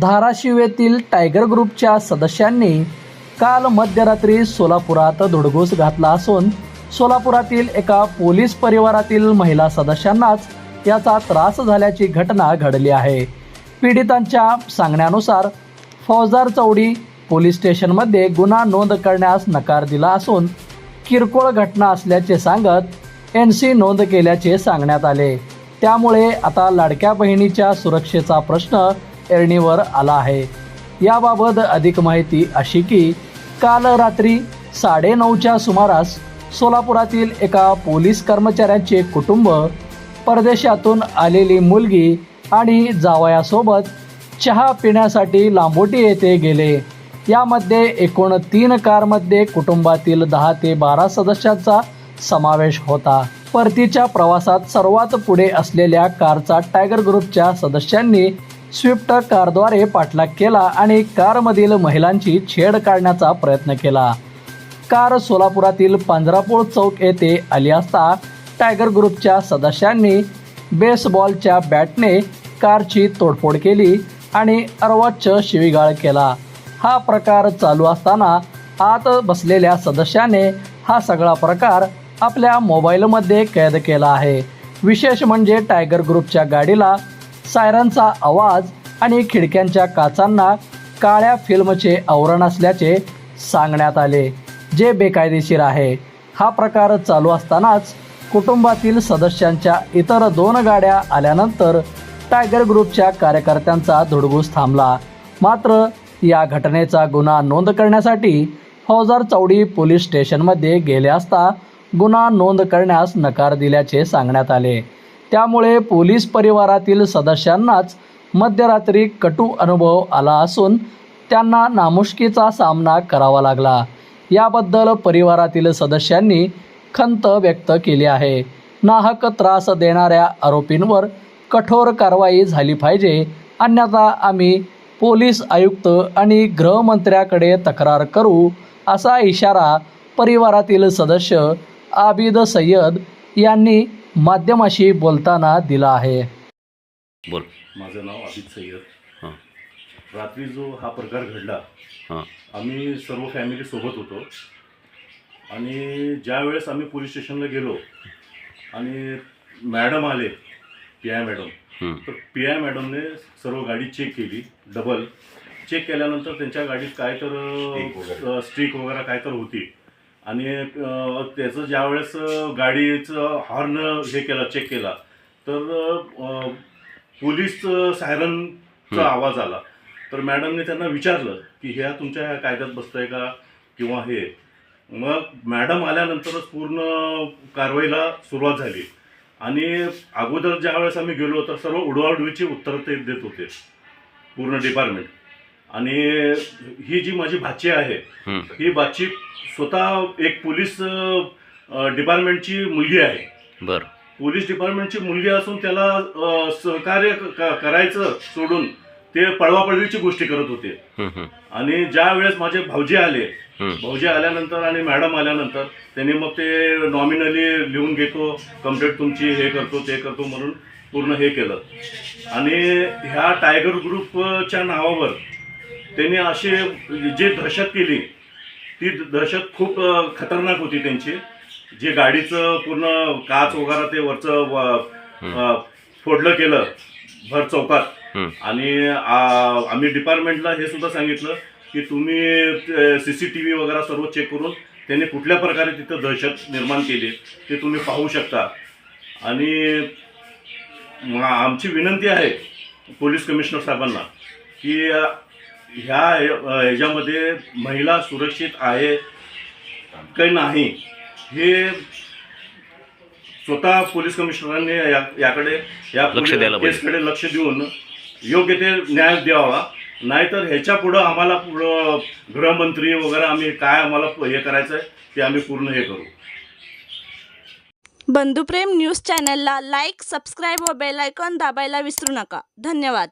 धाराशिव येथील टायगर ग्रुपच्या सदस्यांनी काल मध्यरात्री सोलापुरात धुडगूस घातला असून सोलापुरातील एका पोलीस परिवारातील महिला सदस्यांनाच याचा त्रास झाल्याची घटना घडली आहे. पीडितांच्या सांगण्यानुसार फौजदार चौडी पोलीस स्टेशनमध्ये गुन्हा नोंद करण्यास नकार दिला असून किरकोळ घटना असल्याचे सांगत एन सी नोंद केल्याचे सांगण्यात आले. त्यामुळे आता लाडक्या बहिणीच्या सुरक्षेचा प्रश्न एरणीवर आला आहे. याबाबत अधिक माहिती अशी की काल रात्री साडेनऊच्या सुमारास सोलापुरातील एका पोलीस कर्मचाऱ्यांचे कुटुंब परदेशातून आलेली मुलगी आणि जावयासोबत चहा पिण्यासाठी लांबोटी येथे गेले. यामध्ये एकूण तीन कारमध्ये कुटुंबातील दहा ते बारा सदस्यांचा समावेश होता. परतीच्या प्रवासात सर्वात पुढे असलेल्या कारचा टायगर ग्रुपच्या सदस्यांनी स्विफ्ट कारद्वारे पाठलाग केला आणि कारमधील महिलांची छेड काढण्याचा प्रयत्न केला. कार सोलापुरातील पांजरापूर चौक येथे आली असता टायगर ग्रुपच्या सदस्यांनी बेसबॉलच्या बॅटने कारची तोडफोड केली आणि अर्वाच्च शिवीगाळ केला. हा प्रकार चालू असताना आत बसलेल्या सदस्याने हा सगळा प्रकार आपल्या मोबाईलमध्ये कैद केला आहे. विशेष म्हणजे टायगर ग्रुपच्या गाडीला सायरनचा आवाज आणि खिडक्यांच्या काचांना काळ्या फिल्मचे आवरण असल्याचे सांगण्यात आले जे बेकायदेशीर आहे. हा प्रकार चालू असतानाच कुटुंबातील सदस्यांच्या इतर दोन गाड्या आल्यानंतर टायगर ग्रुपच्या कार्यकर्त्यांचा धुडगूस थांबला. मात्र या घटनेचा गुन्हा नोंद करण्यासाठी फौजार चौडी पोलीस स्टेशनमध्ये गेले असता गुन्हा नोंद करण्यास नकार दिल्याचे सांगण्यात आले. त्यामुळे पोलीस परिवारातील सदस्यांनाच मध्यरात्री कटू अनुभव आला असून त्यांना नामुष्कीचा सामना करावा लागला. याबद्दल परिवारातील सदस्यांनी खंत व्यक्त केली आहे. नाहक त्रास देणाऱ्या आरोपींवर कठोर कारवाई झाली पाहिजे अन्यथा आम्ही पोलीस आयुक्त आणि गृहमंत्र्याकडे तक्रार करू असा इशारा परिवारातील सदस्य आबिद सय्यद यांनी माध्यमाशी बोलताना दिला आहे. बोल. माझं नाव अभित सय्यद. हां. रात्री जो हा प्रकार घडला हां. आम्ही सर्व फॅमिली सोबत होतो. आणि ज्या वेळेस आम्ही पोलीस स्टेशनला गेलो आणि मॅडम आले पी आय मॅडम हं. तर पी आय मॅडमने सर्व गाडी चेक केली डबल चेक केल्यानंतर त्यांच्या गाडीत काय तर स्ट्रिक वगैरे काय तर होती. आणि त्याचं ज्यावेळेस गाडीचं हॉर्न हे केला चेक केला तर पोलीस सायरनचा. आवाज आला. तर मॅडमने त्यांना विचारलं की ह्या तुमच्या ह्या कायद्यात बसतंय का? किंवा हे? मग मॅडम आल्यानंतरच पूर्ण कारवाईला सुरुवात झाली. आणि अगोदर ज्या वेळेस आम्ही गेलो तर सर्व उडवाउडवीची उत्तरं ते देत होते. पूर्ण डिपार्टमेंट आणि ही जी माझी भाची आहे हं. भाची स्वतः एक पोलीस डिपार्टमेंटची मुलगी आहे. बर. पोलीस डिपार्टमेंटची मुलगी असून त्याला सहकार्य करायचं सोडून ते पळवापळवीची गोष्टी करत होते. आणि ज्या वेळेस माझे भाऊजी आले. भाऊजी आल्यानंतर आणि मॅडम आल्यानंतर त्यांनी मग ते नॉमिनली लिहून घेतो कंप्लेंट तुमची हे करतो ते करतो म्हणून पूर्ण हे केलं. आणि ह्या टायगर ग्रुपच्या नावावर त्यांनी अशी जे दहशत केली ती दहशत खूप खतरनाक होती त्यांची. जे गाडीचं पूर्ण काच वगैरे ते वरचं फोडलं केलं भर चौकात. आणि आम्ही डिपार्टमेंटला हे सुद्धा सांगितलं की तुम्ही सी सी टी व्ही वगैरे सर्व चेक करून त्यांनी कुठल्या प्रकारे तिथं दहशत निर्माण केली ते तुम्ही पाहू शकता. आणि आमची विनंती आहे पोलीस कमिशनर साहेबांना की ह्या ह्याच्यामध्ये महिला सुरक्षित आहे काही नाही हे स्वतः पोलीस कमिशनरांनी या- याकडे या लक्ष द्यायला पाहिजे. केसकडे लक्ष देऊन योग्य ते न्याय द्यावा. नाहीतर ह्याच्या पुढं आम्हाला पुढं गृहमंत्री वगैरे आम्ही काय आम्हाला हे करायचं आहे ते आम्ही पूर्ण हे करू. बंधुप्रेम न्यूज चॅनलला लाईक सबस्क्राईब व बेल आयकॉन दाबायला विसरू नका. धन्यवाद.